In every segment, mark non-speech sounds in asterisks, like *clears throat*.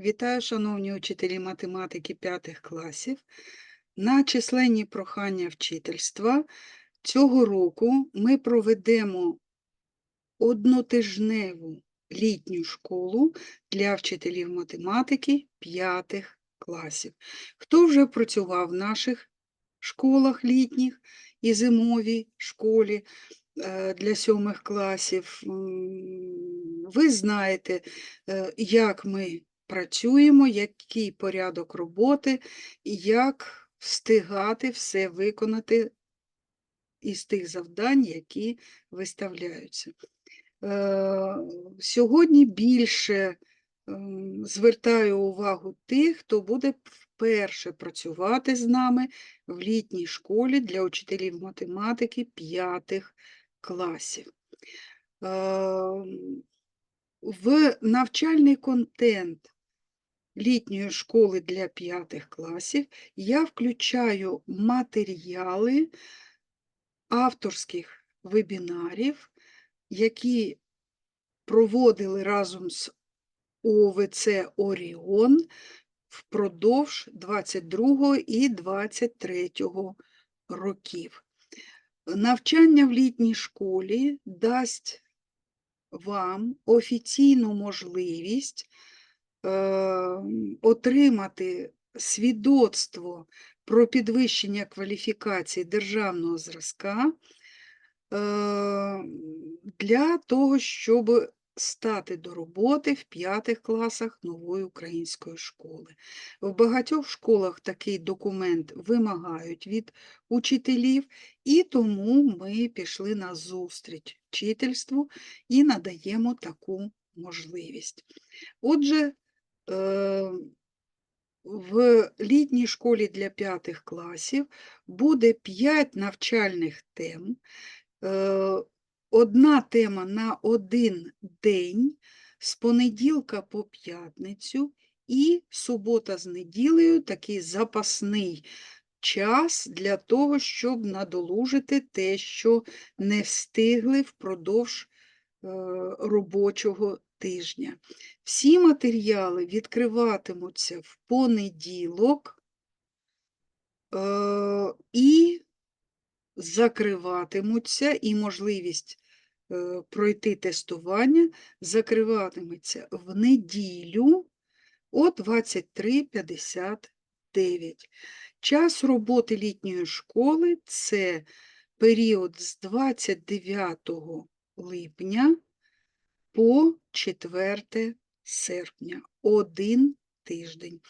Вітаю, шановні учителі математики п'ятих класів. На численні прохання вчительства цього року ми проведемо однотижневу літню школу для вчителів математики п'ятих класів. Хто вже працював в наших школах літніх і зимовій школі е, для сьомих класів, ви знаєте, е, як ми працюємо, який порядок роботи, і як встигати все виконати із тих завдань, які виставляються. Е, Сьогодні більше ем, звертаю увагу тих, хто буде вперше працювати з нами в літній школі для учителів математики п'ятих класів. Ем, В навчальний контент літньої школи для п'ятих класів я включаю матеріали авторських вебінарів, які проводили разом з ОВЦ Оріон впродовж 22 і 23 років. Навчання в літній школі дасть вам офіційну можливість отримати свідоцтво про підвищення кваліфікації державного зразка е, для того, щоб стати до роботи в п'ятих класах нової української школи. В багатьох школах такий документ вимагають від учителів, і тому ми пішли на зустріч вчительству і надаємо таку можливість. Отже, е, в літній школі для п'ятих класів буде 5 навчальних тем. Е, Одна тема на один день з понеділка по п'ятницю і субота з неділею такий запасний час для того, щоб надолужити те, що не встигли впродовж е, робочого тижня. Всі матеріали відкриватимуться в понеділок е, і закриватимуться, і можливість е, пройти тестування закриватиметься в неділю о 23.59. Час роботи літньої школи це період з 29 липня по 4 серпня, один тиждень.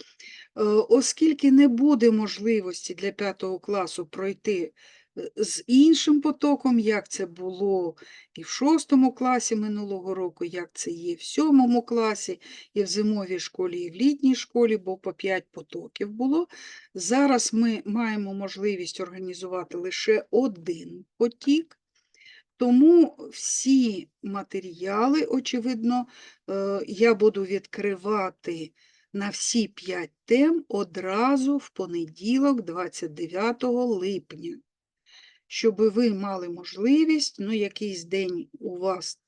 Е, Оскільки не буде можливості для 5 класу пройти е, з іншим потоком, як це було і в 6 класі минулого року, як це є в 7 класі, і в зимовій школі, і в літній школі, бо по 5 потоків було. Зараз ми маємо можливість організувати лише один потік. Тому всі матеріали, очевидно, е, я буду відкривати на всі 5 тем одразу в понеділок, 29 липня, щоб ви мали можливість, ну, якийсь день у вас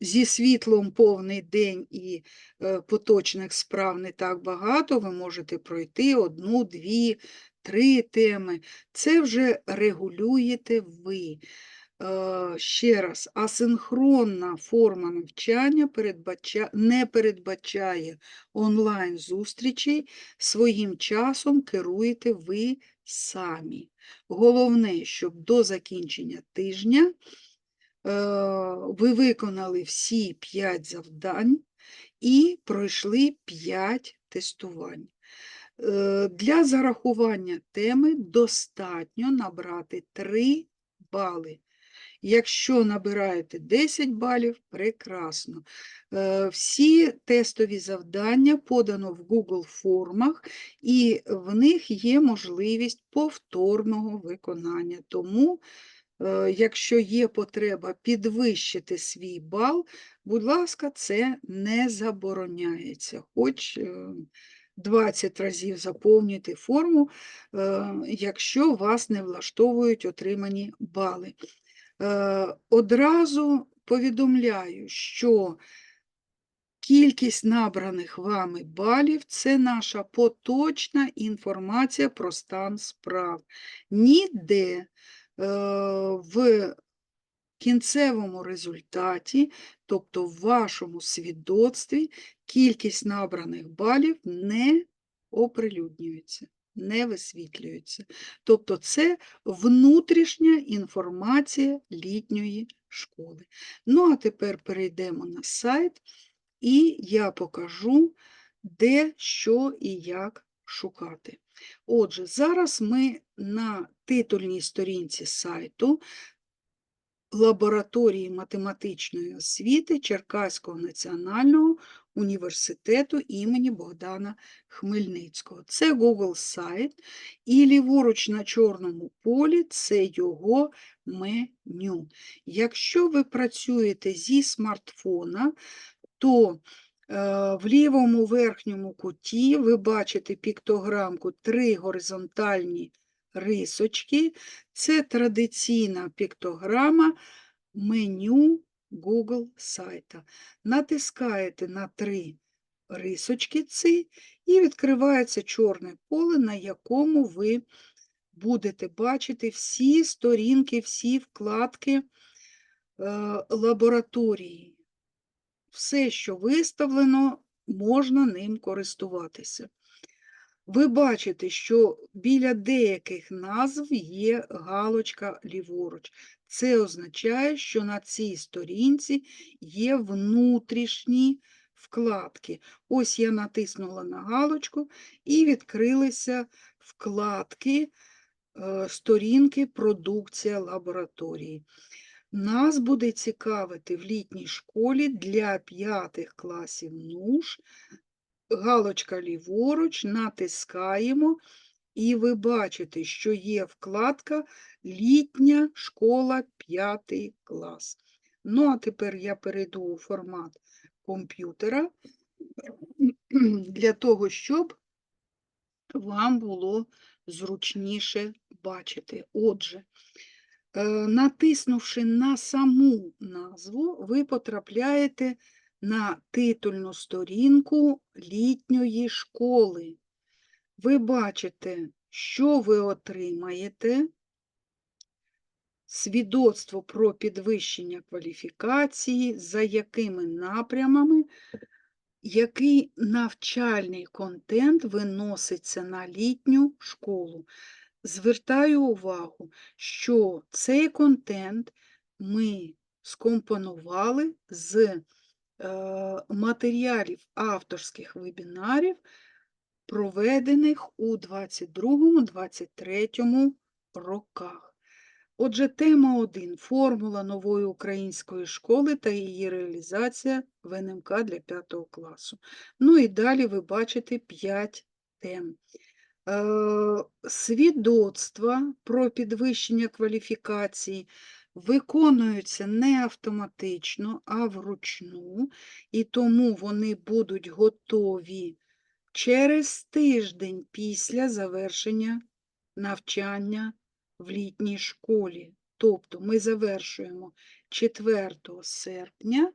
зі світлом повний день і е, поточних справ не так багато, ви можете пройти одну, дві, три теми. Це вже регулюєте ви. Е, Ще раз, асинхронна форма навчання передбача... не передбачає онлайн-зустрічей, своїм часом керуєте ви самі. Головне, щоб до закінчення тижня е, ви виконали всі 5 завдань і пройшли 5 тестувань. Е, Для зарахування теми достатньо набрати 3 бали. Якщо набираєте 10 балів, прекрасно. Е, Всі тестові завдання подано в Google формах, і в них є можливість повторного виконання. Тому, е, якщо є потреба підвищити свій бал, будь ласка, це не забороняється. Хоч е, 20 разів заповнюйте форму, е, якщо вас не влаштовують отримані бали. Е, Одразу повідомляю, що Кількість набраних вами балів це наша поточна інформація про стан справ. Ніде е, в кінцевому результаті, тобто в вашому свідоцтві, кількість набраних балів не оприлюднюється, не висвітлюється. Тобто це внутрішня інформація літньої школи. Ну, а тепер перейдемо на сайт, і я покажу, де, що і як шукати. Отже, зараз ми на титульній сторінці сайту лабораторії математичної освіти Черкаського національного університету імені Богдана Хмельницького. Це Google сайт, і ліворуч на чорному полі це його меню. Якщо ви працюєте зі смартфона, то е, в лівому верхньому куті ви бачите піктограмку три горизонтальні рисочки. Це традиційна піктограма меню Google сайта. Натискаєте на три рисочки ці і відкривається чорне поле, на якому ви будете бачити всі сторінки, всі вкладки е, лабораторії. Все, що виставлено, можна ним користуватися. Ви бачите, що біля деяких назв є галочка ліворуч. Це означає, що на цій сторінці є внутрішні вкладки. Ось я натиснула на галочку і відкрилися вкладки е, сторінки продукція лабораторії. Нас буде цікавити в літній школі для п'ятих класів НУШ галочка ліворуч, натискаємо, і ви бачите, що є вкладка Літня школа 5 клас. Ну, а тепер я перейду у формат комп'ютера *clears throat* для того, щоб вам було зручніше бачити. Отже, е, натиснувши на саму назву, ви потрапляєте на титульну сторінку літньої школи. Ви бачите, що ви отримаєте, свідоцтво про підвищення кваліфікації, за якими напрямами, який навчальний контент виноситься на літню школу. Звертаю увагу, що цей контент ми скомпонували з Е, матеріалів авторських вебінарів, проведених у 22-23 роках. Отже, тема 1. Формула нової української школи та її реалізація в НМК для 5 класу. Ну і далі ви бачите 5 тем. Е, свідоцтва про підвищення кваліфікації виконуються не автоматично, а вручну, і тому вони будуть готові через тиждень після завершення навчання в літній школі. Тобто ми завершуємо 4 серпня,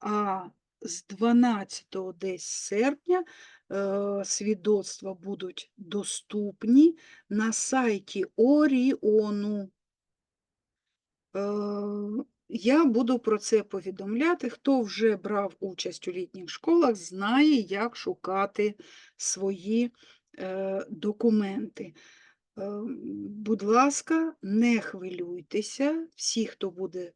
а з 12 десь серпня е, свідоцтва будуть доступні на сайті Оріону. Я буду про це повідомляти. Хто вже брав участь у літніх школах, знає, як шукати свої е, документи. Е, будь ласка, не хвилюйтеся, всі, хто буде,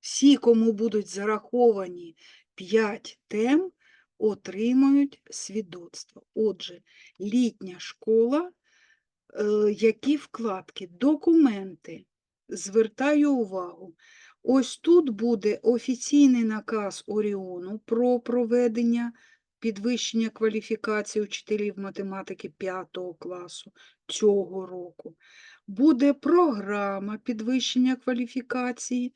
всі, кому будуть зараховані 5 тем, отримають свідоцтво. Отже, літня школа які вкладки, документи. Звертаю увагу. Ось тут буде офіційний наказ Оріону про проведення підвищення кваліфікації учителів математики 5 класу цього року. Буде програма підвищення кваліфікації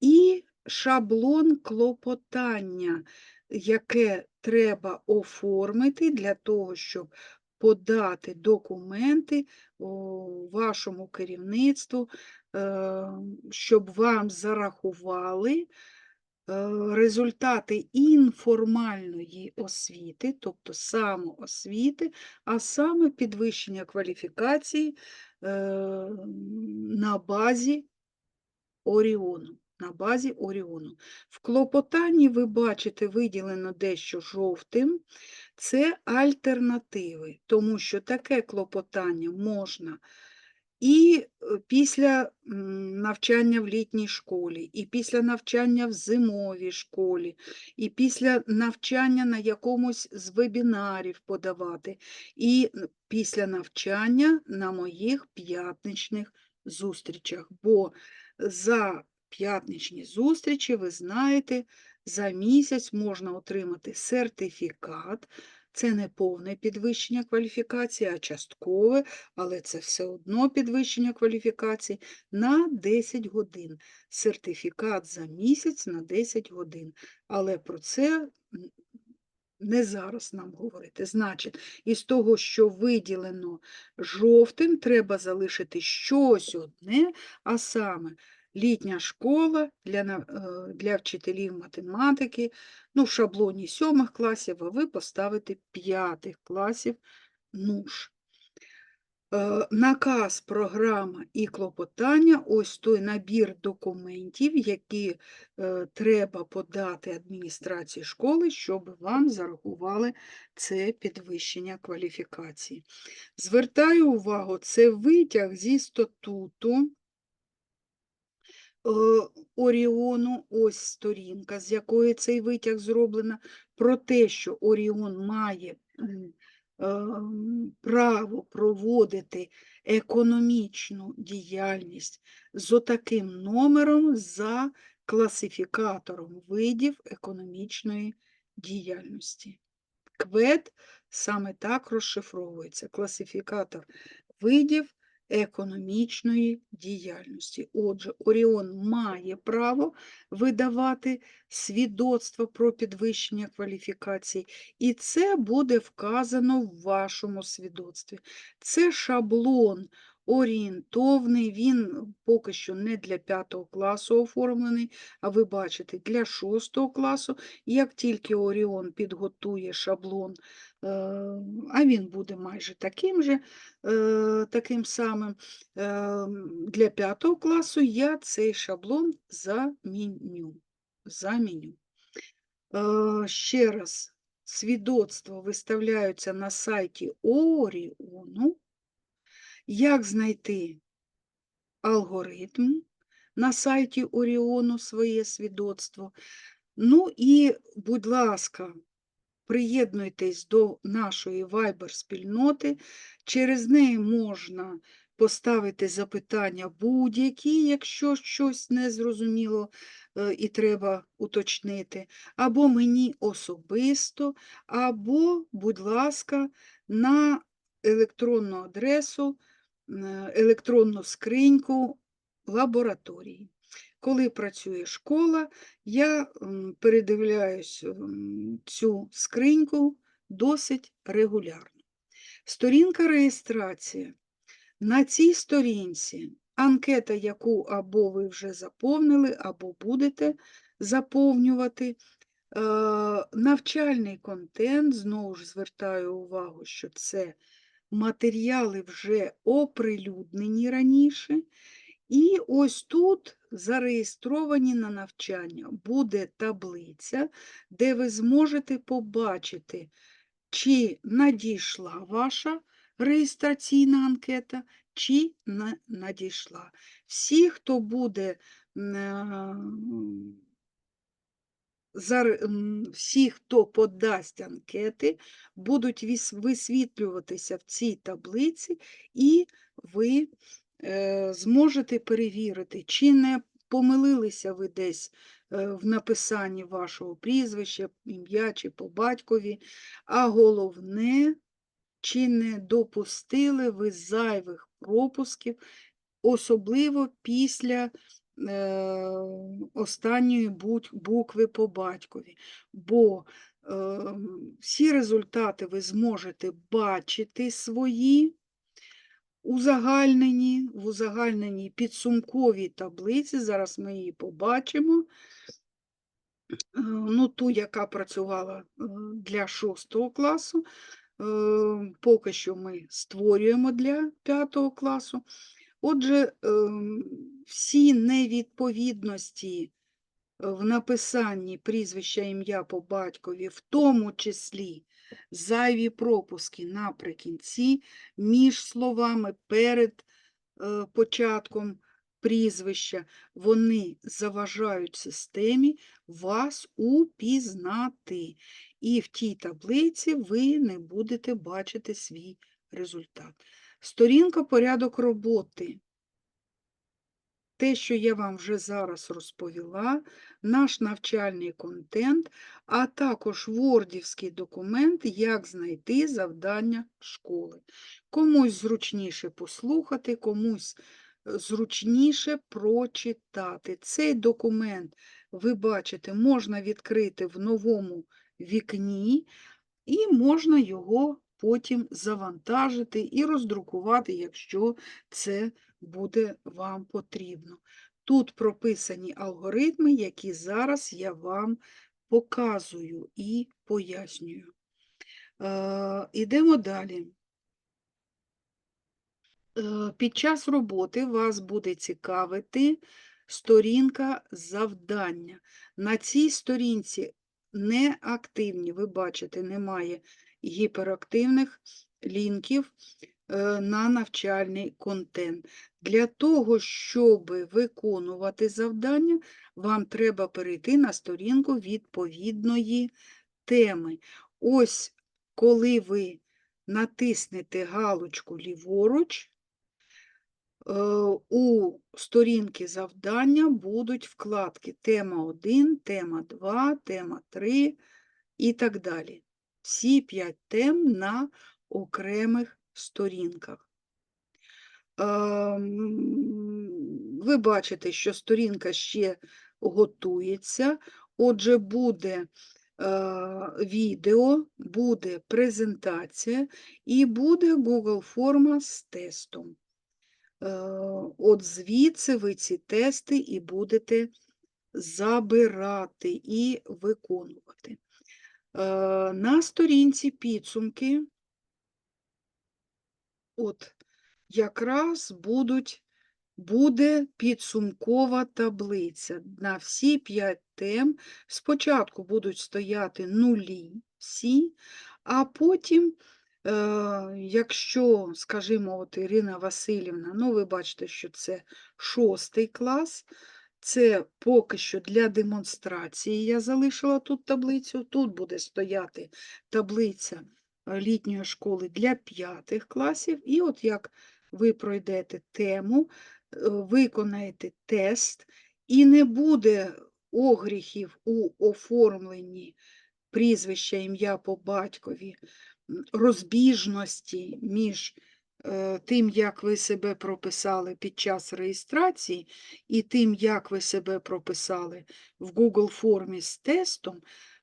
і шаблон клопотання, яке треба оформити для того, щоб подати документи вашому керівництву е, щоб вам зарахували е, результати інформальної освіти, тобто самоосвіти, а саме підвищення кваліфікації е, на базі Оріону. На базі Оріону. В клопотанні ви бачите виділено дещо жовтим. Це альтернативи, тому що таке клопотання можна і е, після навчання в літній школі, і після навчання в зимовій школі, і після навчання на якомусь з вебінарів подавати, і після навчання на моїх п'ятничних зустрічах. Бо за п'ятничні зустрічі, ви знаєте, за місяць можна отримати сертифікат. Це не повне підвищення кваліфікації, а часткове, але це все одно підвищення кваліфікації на 10 годин. Сертифікат за місяць на 10 годин. Але про це не зараз нам говорити. Значить, із того, що виділено жовтим, треба залишити щось одне, а саме літня школа для, е, для вчителів математики, ну, в шаблоні сьомих класів, а ви поставите п'ятих класів НУШ. Е, Наказ, програма і клопотання ось той набір документів, які е, треба подати адміністрації школи, щоб вам зарахували це підвищення кваліфікації. Звертаю увагу, це витяг зі статуту Оріону, ось сторінка, з якої цей витяг зроблено, про те, що Оріон має ем, право проводити економічну діяльність з отаким номером за класифікатором видів економічної діяльності. КВЕД саме так розшифровується класифікатор видів економічної діяльності. Отже, Оріон має право видавати свідоцтво про підвищення кваліфікації, і це буде вказано в вашому свідоцтві. Це шаблон орієнтовний, він поки що не для 5 класу оформлений, а ви бачите, для 6 класу. Як тільки Оріон підготує шаблон, е, а він буде майже таким же, е, таким самим, е, для 5 класу я цей шаблон заміню. заміню. Ще раз, свідоцтва виставляються на сайті Оріону. Як знайти алгоритм на сайті Оріону своє свідоцтво? Ну і, будь ласка, приєднуйтесь до нашої Viber-спільноти. Через неї можна поставити запитання будь-які, якщо щось незрозуміло е, і треба уточнити, або мені особисто, або, будь ласка, на електронну адресу, електронну скриньку лабораторії. Коли працює школа, я передивляюсь цю скриньку досить регулярно. Сторінка реєстрації. На цій сторінці анкета, яку або ви вже заповнили, або будете заповнювати. Е, Навчальний контент, знову ж звертаю увагу, що це матеріали вже оприлюднені раніше. І ось тут зареєстровані на навчання буде таблиця, де ви зможете побачити, чи надійшла ваша реєстраційна анкета, чи не надійшла. Всі, хто буде е, всі, хто подасть анкети, будуть висвітлюватися в цій таблиці, і ви е, зможете перевірити, чи не помилилися ви десь е, в написанні вашого прізвища, ім'я чи по батькові, а головне, чи не допустили ви зайвих пропусків, особливо після останньої будь- букви по батькові. Бо е, всі результати ви зможете бачити свої, узагальнені, в узагальненій підсумковій таблиці, зараз ми її побачимо, е, ну, ту, яка працювала е, для 6 класу, е, поки що ми створюємо для 5 класу. Отже, ем, всі невідповідності в написанні прізвища ім'я по батькові, в тому числі зайві пропуски наприкінці, між словами перед е, початком прізвища, вони заважають системі вас упізнати. І в тій таблиці ви не будете бачити свій результат. Сторінка порядок роботи. Те, що я вам вже зараз розповіла, наш навчальний контент, а також вордівський документ, як знайти завдання школи. Комусь зручніше послухати, комусь е, зручніше прочитати. Цей документ, ви бачите, можна відкрити в новому вікні, і можна його потім завантажити і роздрукувати, якщо це буде вам потрібно. Тут прописані алгоритми, які зараз я вам показую і пояснюю. Е, Ідемо далі. Е, Під час роботи вас буде цікавити сторінка завдання. На цій сторінці неактивні, ви бачите, немає гіперактивних лінків е, на навчальний контент. Для того, щоб виконувати завдання, вам треба перейти на сторінку відповідної теми. Ось коли ви натиснете галочку ліворуч, е, у сторінки завдання будуть вкладки тема 1, тема 2, тема 3 і так далі. Всі 5 тем на окремих сторінках. Ем, Ви бачите, що сторінка ще готується, отже, буде е, відео, буде презентація і буде Google форма з тестом. Е, От звідси ви ці тести і будете забирати і виконувати. Е, На сторінці підсумки от якраз будуть, буде підсумкова таблиця. На всі 5 тем спочатку будуть стояти нулі всі, а потім, е, якщо, скажімо, от Ірина Васильівна, ну ви бачите, що це шостий клас, це поки що для демонстрації. Я залишила тут таблицю, тут буде стояти таблиця е, літньої школи для п'ятих класів, і от як ви пройдете тему, е, виконаєте тест, і не буде огріхів у оформленні прізвища, ім'я по батькові, розбіжності між тим, як ви себе прописали під час реєстрації, і тим, як ви себе прописали в Google формі з тестом,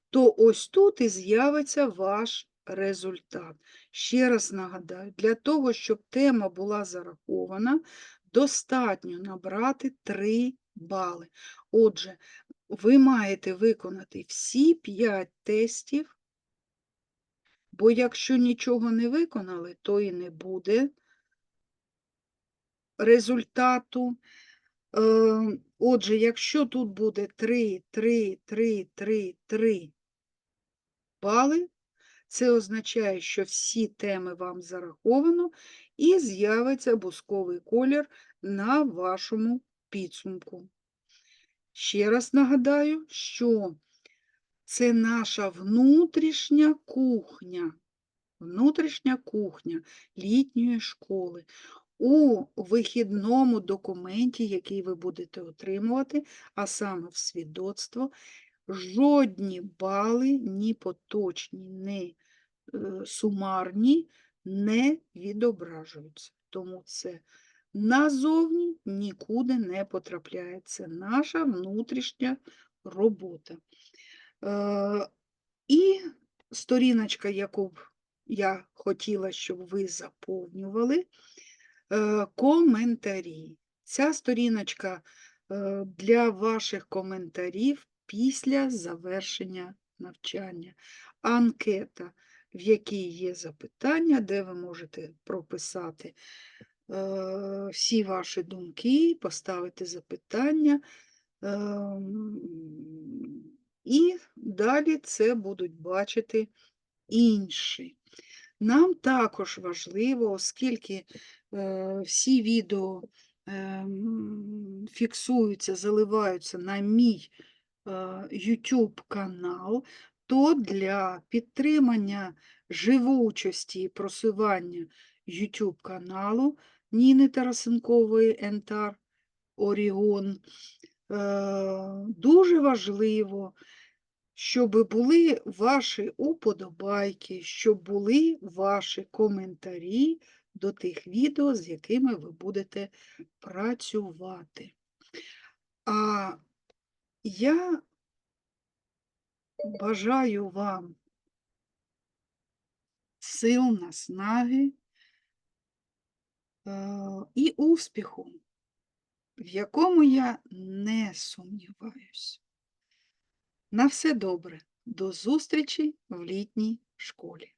то ось тут і з'явиться ваш результат. Ще раз нагадаю, для того, щоб тема була зарахована, достатньо набрати 3 бали. Отже, ви маєте виконати всі 5 тестів, бо якщо нічого не виконали, то і не буде результату. Е, Отже, якщо тут буде 3, 3, 3, 3, 3 бали, це означає, що всі теми вам зараховано і з'явиться бусковий колір на вашому підсумку. Ще раз нагадаю, що це наша внутрішня кухня, внутрішня кухня літньої школи. У вихідному документі, який ви будете отримувати, а саме в свідоцтво, жодні бали, ні поточні, ні е, сумарні, не відображуються. Тому це назовні нікуди не потрапляє. Це наша внутрішня робота. Е, І сторіночка, яку б я хотіла, щоб ви заповнювали, е, коментарі. Ця сторіночка е, для ваших коментарів після завершення навчання. Анкета, в якій є запитання, де ви можете прописати всі ваші думки, поставити запитання. І далі це будуть бачити інші. Нам також важливо, оскільки е, всі відео ем, фіксуються, заливаються на мій е, YouTube канал, то для підтримання живучості і просування YouTube каналу Ніни Тарасенкової Ентар Оріон е, дуже важливо, щоб були ваші уподобайки, щоб були ваші коментарі до тих відео, з якими ви будете працювати. А я бажаю вам сил, наснаги е, і успіху, в якому я не сумніваюсь. На все добре. До зустрічі в літній школі.